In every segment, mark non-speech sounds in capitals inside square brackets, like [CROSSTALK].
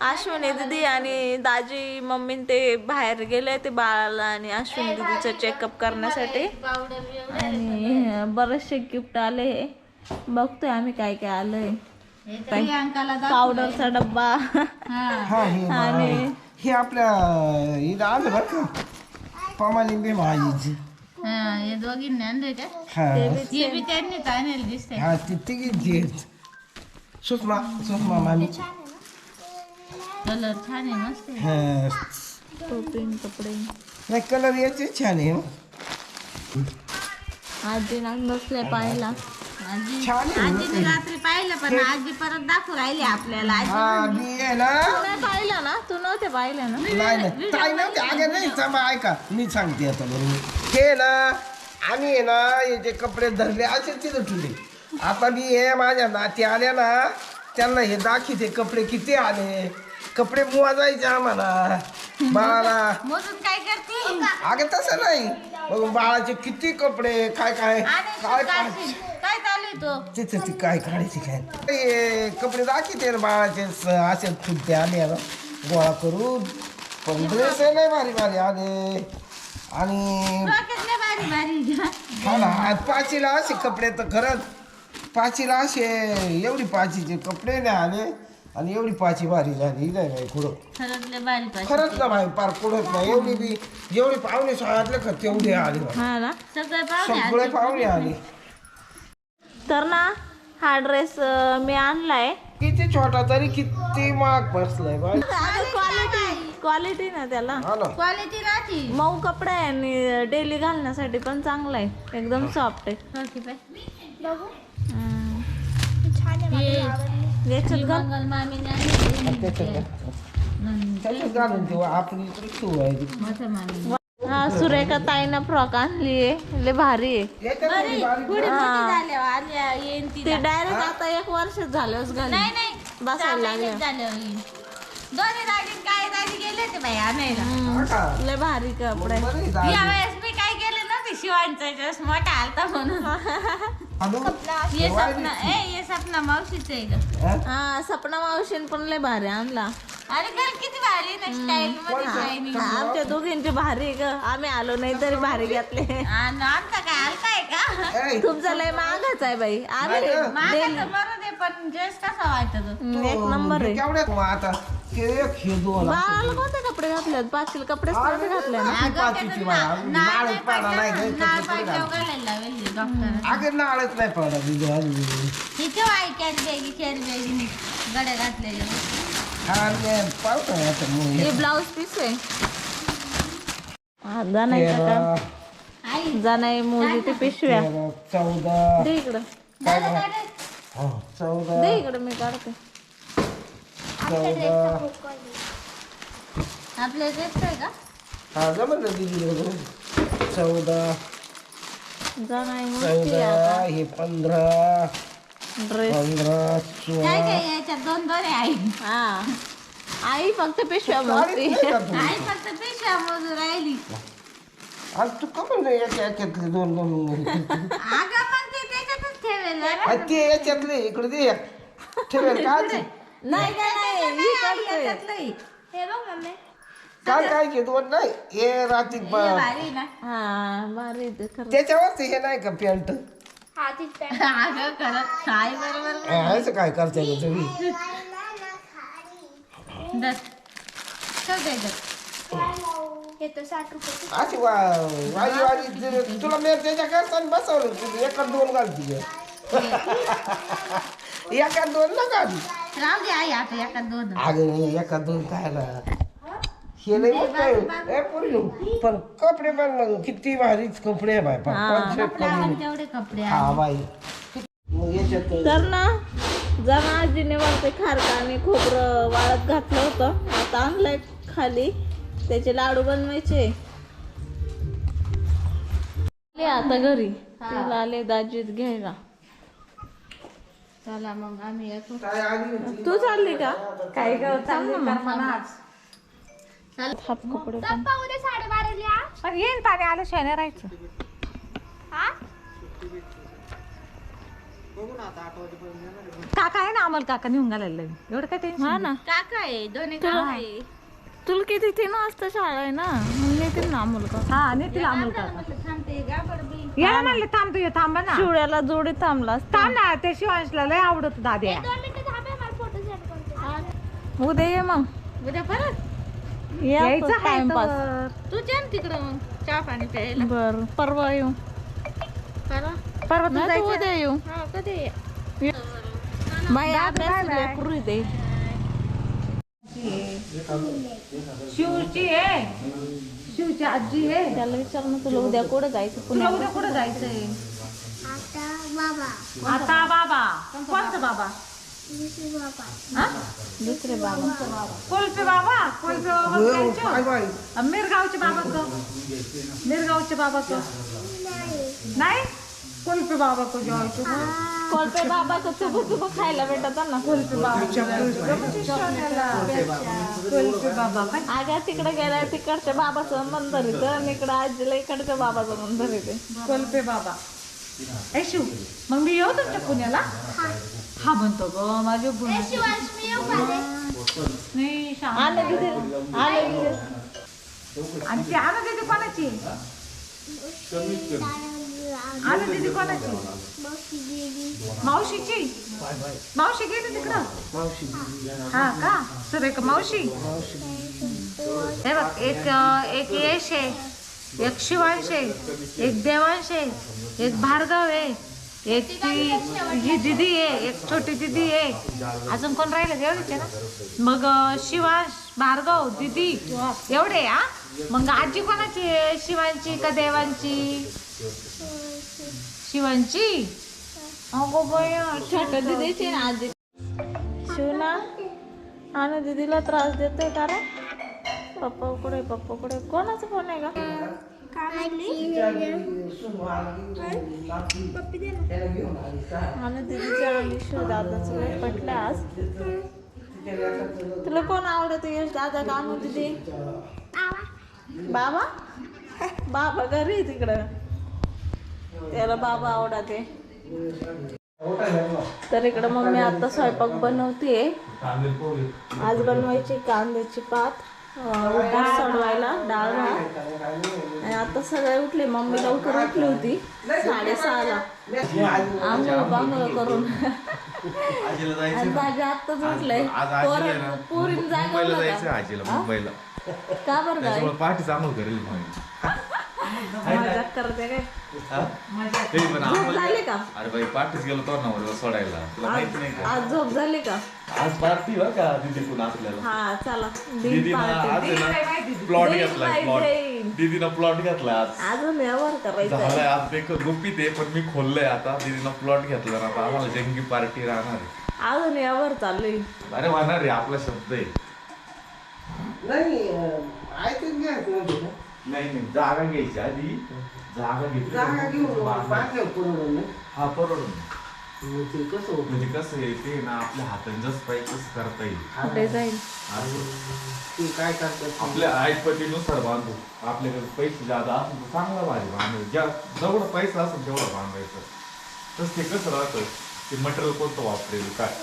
अश्विनी दिदी आणि दाजी मम्मी ते बाहेर गेले ते बाळाला आणि अश्विनी दिदीचं चेकअप करण्यासाठी. आणि बरेचसे गिफ्ट आले बघतोय आम्ही काय काय आलंय. पावडरचा डब्बा. हा. हे आणि हे आपल्या इथं आलं बरं का? पमालिंबी महाजीची हा हे दोघींनी आणले का? हा. हे बी त्यांनीच आणले दिसते हा ती तिघींची आहेत. सुषमा सुषमा मामी. कलर छान आहे मस्त आहे. हा टोपी कपडे. नाही कलर याचे छान आहे हो. आजी नाग नसले पाहायला. आजी छान आहे ना आजीने रात्री पाहिलं पण आजी परत दाखवू राहिली आपल्याला. आजी हा मी आहे ना तू नाही पाहिलं ना? तू नव्हते पाहिलं ना? नाही नाही ताई नव्हते. अगं नाही थांबा ऐका. मी सांगते आता बरोबर. हे ना आम्ही आहे ना हे जे कपडे धरले असे तिथं ठेवले. आता मी हे माझ्या नाती आल्या ना त्यांना हे दाखिते कपडे किती आले. कपडे मोजायचे आम्हाला. बाळाला. मोजून काय करते? अगं तसं नाही. मग बाळाचे किती कपडे काय काय आणि काय काय काढशील. काय चालू आहे तो? तिथं ती काय काढायची काय? कपडे दाखवते ना बाळाचे. स- असे फुलते आले गोळा करून. पण ड्रेस नाही भारी भारी. आले आणि हा ना आज पाचीला असे कपडे तर खरंच पाचीला असे एवढी पाचीचे कपडे नाही आले आणि एवढी पाची भारी झाली नाही बाई कुठं खरंच लय बारी पाहिजे खरंच ना भाई पार कुठंच नाही एवढी बी जेवढी पाहुणे शाळातले का तेवढे आले बाई. हा ना? सगळे पाहुणे सगळे. पाहुणे आले. तर ना हा ड्रेस मी आणलाय. किती छोटा तरी किती महाग बसलाय बाई. क्वालिटी क्वालिटी ना त्याला. हा ना. क्वालिटी राहते. मऊ कपडा आहे आणि डेली घालण्यासाठी पण चांगला आहे. एकदम सॉफ्ट आहे. हो की बाई? हम्म. हे याच्यात घाल मंगल मामीने आणली त्याच्यात त्याच्यात घालून ठेवू आपली इकडे ठेवू आहे. ती. मोठ्या मामीने. हा सुरेखा ताईनं फ्रॉक आणली लय भारी आहे. याच्यात थोडी बारीक पुढे मोठी झाल्यावर आल्या येईन ती ते डायरेक्ट आता एक वर्ष घाली नाही नाही बसायला सहा लागल्या. महिनेच झाल्यावर येईन. दोन्ही दाजी काय दाजी गेले ते बाई आणायला? हा का? लय भारी कपडा. बरं आहे वेळेस शिवांचा मोठा आलता म्हणून. हॅलो? ये सपना ए ये सपना मावशीच आहे ग. हा? सपना मावशीन पण लय भारी आणला. अरे घर किती भारी ना स्टाईल मध्ये आमच्या दोघींची भारी ग. आम्ही आलो नाही तरी भारी घेतले. आणि आमचा काय हलका आहे का? ए, तुमचा लय महागच आहे बाई. आम्ही. माझा बरं दे पण ड्रेस कसा वाटतो एक नंबर आहे. आता एक हे दोन बाळाला कोणते कपडे घातले पाचील कपडेच नव्हते घातले ना आपली पाचीची बाळा. नाळच पाडा नाही गं, नाळ कपडे पाडल्यावर घाल. घालायला लावेल डॉक्टर अगं नाळच नाही पडा दिदी अजून. तिथे वाई कॅरी बॅगी कॅरी बॅगी गड्या घातलेल्या हा रे, पावसाळ्यात मग. हे हे ब्लाऊज पीस आहे. हा, का आई मोजी ते पिशव्या. तेरा, चौदा. दे इकडं. काय? हा, चौदा. दे इकडं मी काढते. चौदा आपल्या ड्रेस आहे का? हा जमलं दिदी चौदा नाही चौदा हे पंधरा ड्रेस पंधरा काय याच्यात? दोन दोन आहे आई. हा. आई फक्त पिशव्या मोजती. नाही का? आई फक्त पिशव्या मोजून राहिली. आणि तू का म्हणलं याच्या याच्यातले दोन दोन? अगं मग ते त्याच्यातच ठेवेल. ते याच्यातले इकडे दे. ठेवेल काय ते? नाही काय नाही ही काढते. याच्यातलंही. काय काय घे दोन नाही हे रात्री हे ब- भारी ना. Ah, हा भारी ते खरं. त्याच्यावरच हे नाही का पॅन्ट? [LAUGHS] अगं खरंच आई बरोबर असं काय करताय मग तुम्ही? दस. ठेव दे इथं. अशी वा वाजी वाजी तुला मी त्याच्या करताना बसवलं तुझी एका दोन घालती [LAUGHS] एका दोन ना घाली राहू दे आई आता एका दोन. अगं एका दोन काय ना. हे नाही मस्त आहे. ए पोरीनो, पण कपडे पण किती भारीच कपडे आहे बाय तेवढे कपडे हा बाई. मग याच्यात तर ना जण आजीने वरते खारका आणि खोबरं वाळत घातलं होतं. आता आणलंय खाली. त्याचे लाडू बनवायचे. आले आता घरी. तिला आले दाजीत घ्यायला. चला मग आम्ही येतो. होती? तू चालली का? काय ग चालली कपडे पण. येईन पाणी आलं शेणे राहायचं. काका आहे ना अमोल काका निघून घालायला एवढं काय टेन्शन हा ना. काका आहे दोन्ही काका आहे. तुला किती तीन वाजता शाळा आहे ना. मग येतील ना अमोल का हा नेतील अमोल काका या म्हणले थांबतो ये थांबा ना. शिवड्याला जोडी थांबला. थांब ना ते शिवांशला लय आवडत दाद्या. उद्या ये मग. उद्या परत? यायचं आहे टाइमपास तर. तू जा ना तिकडं मग चहा पाणी प्यायला. बर परवा येऊ. परवा? परवा तू नाही तर जायचं? उद्या येऊ. हा कधी बाई अभ्यास बाय, बाय. आहे ते शिवची आहे. शिवची आजी आहे. त्याला विचार ना तुला उद्या कुठं जायचं? तुला पुण्याला उद्या कुठं जायचंय? आता बाबा. कोणता बाबा? हा? दुसरे बाबा. कोलपे बाबा? कोलपे बाबा हो, त्यांचे? काय बाई अ, मिरगावचे बाबा को मिरगावचे बाबा को नाही? कोलपे बाबा को जायचो कोलपे बाबा का चुबू चुबू खायला भेटत ना। कोलपे बाबा कोलपे बाबा। काय आग्या तिकडे गेलाय तिकडच्या बाबाचं मंदिर येतं आणि इकडं आजीला इकडच्या बाबाचं मंदिर येते कोलपे बाबा। ए शिव मग मी येऊ तुमच्या पुण्याला? हा। म्हणतो ग माझे नाही. आले दिदी आले दिदी आणि ती आणू दिदी कोणाची? आणू दिदी कोणाची? मावशीची? मावशी गेली तिकडं? हा का? सर एक मावशी. हे बघ एक एक यश आहे एक शिवांश आहे एक देवांश आहे एक भार्गव आहे एक ती ही दिदी आहे एक छोटी दिदी आहे. अजून कोण राहिलं एवढीच आहे ना? मग शिवांश भार्गव दिदी एवढे हा? मग आजी कोणाची आहे? शिवांची का देवांची? शिवांची? अगो बया छोट्या दिदीची ना आजी. शिवना आणि दिदीला त्रास देतोय का रे? पप्पा कुठे पप्पा कुठे? कोणाचा फोन आहे का आणि दिदीच्या आणि शिव दादाचं वेळ पटलं आज. तुला कोण आवडत यश? दादा का अनु दिदी? बाबा? बाबा घरी तिकडं. त्याला बाबा आवडते. तर इकडं मम्मी आता स्वयंपाक बनवतीये. आज बनवायची कांद्याची पात उपास सोडवायला डाळ आणि आता सगळे उठले मम्मी लवकर उठली होती. साडेसहाला. आंघोळ पांघोळ करून. आणि भाजी आत्ताच उठलंय जायचं जागा का? बरं पाठी चांगलं करेल करते काय हा? ते पण झोप आम्हाला- झाली का? अरे बाई पाठीच गेलो तो ना सोडायला. तुला माहिती नाही का? आज झोप झाली का? आज पार्टी बरं का दिदी पण आपल्याला. हा चला. दीदी दिन आज पार्टी. आहे ना प्लॉट दीदी बाई प्लॉट. दीदीनं प्लॉट घेतलाय आज. अजून करायचा. झालंय आज ते गुपित आहे पण मी खोललंय आता. दीदीनं प्लॉट घेतला ना आता आम्हाला जंगी पार्टी राहणार आहे. अजून व्यवहार चालू आहे अरे होणार आहे आपला शब्द आहे. नाही अं, ऐकून ना. नाही नाही जागा घ्यायची आधी. जागा घेतली जागा घेऊन. हा परवडून ते कसं होतं? म्हणजे कसं आहे ते ना आपल्या हाताने जसं पाहिजे तसं करता येईल. जाईल? असं. ते काय करतात? आपल्या ऐपतीनुसार बांधू. आपल्याकडे पैसे जादा असेल तर चांगला भाजी बांधायचं ज्या जेवढा पैसा असेल तेवढं बांधायचं. तसं ते कसं राहतं? ते मटेरियल कोणतं वापरेल? काय?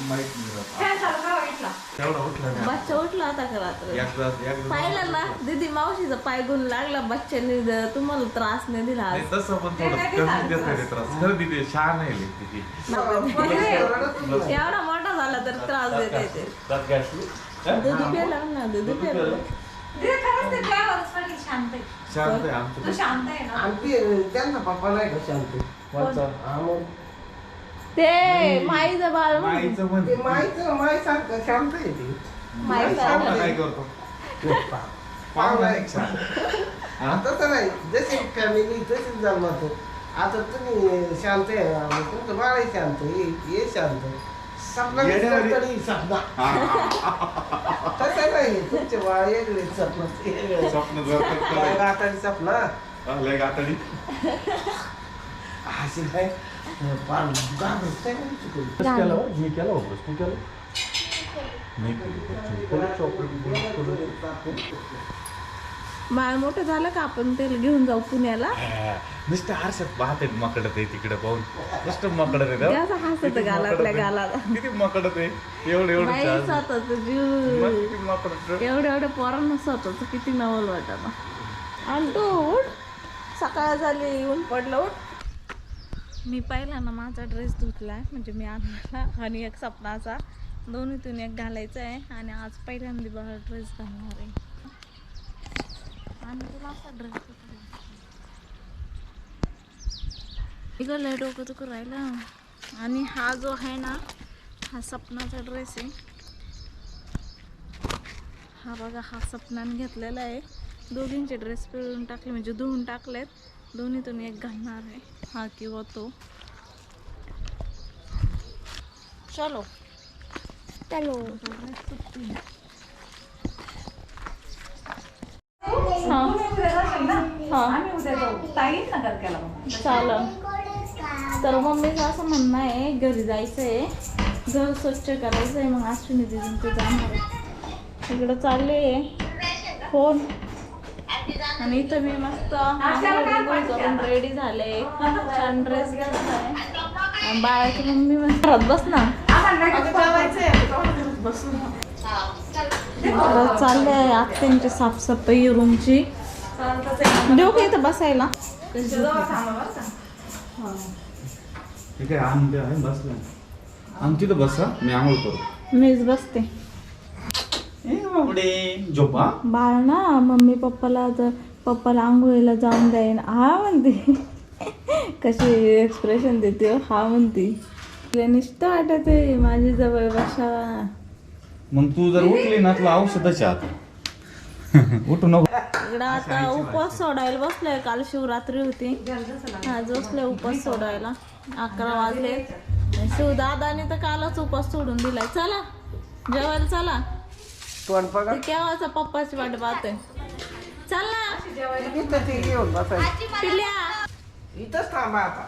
माहीत नाही राहत. तेवढा उठला नाही बच्चा उठला होता का रात्र? एकदा एकदा पाहिलं ना दीदी मावशीचा पाय गुण लागला बच्चाने द- तुम्हाला त्रास नाही दिला आज. नाही तसं पण थोडं कमी देत आहे रे त्रास. खरं तिथे छान आहे लई तिथे एवढा मोठा झाला तर त्रास देत येते. दात घासली हा? दूध प्यायला ना दूध दूध प्यायला प्यायलं. शांत आहे. शांत आहे आमचं तू शांत आहे ना? आणि ते त्यांचा पप्पा नाही का शांत? हा, मग. ते माईचं बाळ. माईचं ते माहिती माहिती सारखं शांत आहे ते. माई. काय करतो पाहुणा एक? तसं नाही. जशी फॅमिली तशीच जन्मात आता तुम्ही शांत आहे ना, तुमचं बाळ शांत हे शांत सपना तरी सपना. तसं नाही. तुमचे बाळ वेगळे सपना वेगळे स्वप्न जर करतो. गाताडी सपना. लय गाताडी. अशी काय फार घाबरत नाही ना चुकून. मी केला होता तू केला नाही केली. बाळ मोठं झालं का आपण त्याला घेऊन जाऊ पुण्याला नुसतं आरशात पाहते मकडत आहे तिकडे पाहून नुसतं मकडत आहे हसत किती गालातल्या मकडत आहे. गालाला किती मकडत आहे एवढं एवढं बाई चाल. स्वतःच मग जीव किती मकडत आहे. एवढ्या एवढ्या पोरांना स्वतःच किती नवल वाटत अंटू उठ सकाळ झाली ऊन पडलं उठ मी पहिला ना माझा ड्रेस धुतला आहे म्हणजे मी आणला आणि एक सपनाचा. दोन्हीतून एक घालायचा आहे आणि आज पहिल्यांदा बघा ड्रेस घालणार आहे. आणि तुला असा ड्रेस लय डोकं दुखू राहिलं. आणि हा जो आहे ना हा सपनाचा ड्रेस आहे. हा बघा हा सपनाने घेतलेला आहे. दोघींचे ड्रेस पिळून टाकले म्हणजे धुवून टाकलेत. दोन्हीतून एक घालणार आहे. हा किंवा तो. चलो. चलो. हा. हा. चालेल. तर मम्मीचं असं म्हणणं आहे घरी जायचं आहे घर स्वच्छ करायचं आहे मग अश्विनी दिदींचं जाणार आहे. इकडं चालले. आहे फोन आणि इथं मी मस्त करून रेडी झाले. छान ड्रेस घातलाय. बाळाची मम्मी घरात बस ना. चालले आहे आत्यांची साफसफाई रूमची. देऊ का इथं बसायला? ठीक आहे आम्ही आहे बसला आमची तर बसा मी आंघोळ करू. मीच बसते. पुढे झोपा बाळ ना मम्मी पप्पाला जर पप्पाला आंघोळीला जाऊन जाईन हा म्हणते. कशी एक्सप्रेशन देते हो, हा म्हणते. तिला वाटत आहे माझी जवळ बसा. मग तू जर उठली ना तुला औषधाच्या आत. [LAUGHS] उठू नको. इकडं आता उपवास सोडायला बसलोय. काल शिवरात्री होती. आज बसले उपवास सोडायला. अकरा वाजले. शिवदादाने तर कालच उपवास सोडून दिलाय. चला जेवायला चला. तोंड बघा. ते केव्हाचा पप्पाची वाट पाहतोय? चल ना. इथं ते घेऊन बसायचं. पिल्या. इथंच थांबा आता.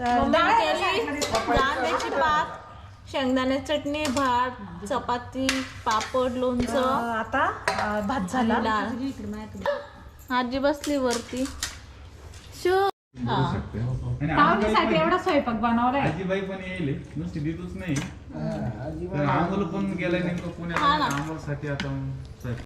मम्मीने केली? कांद्याची पात शेंगदाण्याची चटणी भात चपाती पापड लोणचं. आता अं, भात झाला. डाळ. आजी बसली वरती. शो. हा. पाहुण्यासाठी एवढा स्वयंपाक बनवलाय. आजीबाई पण येईल नुसती दिदूच नाही. तर आंघोळ पण गेलाय नेमकं हा पुण्याला ना. आंघोळसाठी आता